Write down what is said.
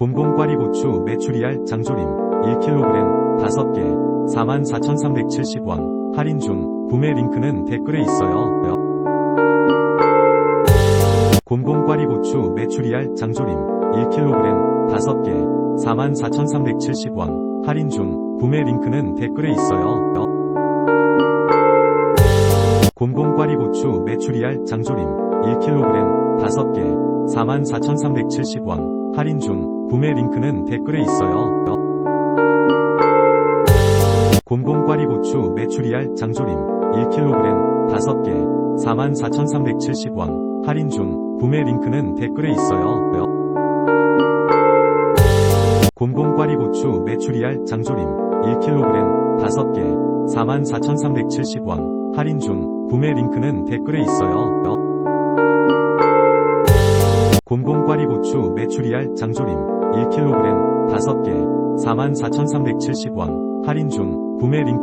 곰곰과리 고추 메추리알 장조림 1kg 5개 44,370원 할인 중 구매 링크는 댓글에 있어요. 곰곰과리 고추 메추리알 장조림 1kg 5개 44,370원 할인 중 구매 링크는 댓글에 있어요. 곰곰과리 고추 메추리알 장조림 1kg 5개 44,370원 할인 중 구매 링크는 댓글에 있어요. 곰곰과리 고추 메추리알 장조림 1kg 5개 44,370원 할인 중 구매 링크는 댓글에 있어요. 곰곰과리 고추 메추리알 장조림 1kg 5개 44,370원 할인 중 구매 링크는 댓글에 있어요. 메추리알 장조림 1kg 5개 44,370원 할인 중 구매 링크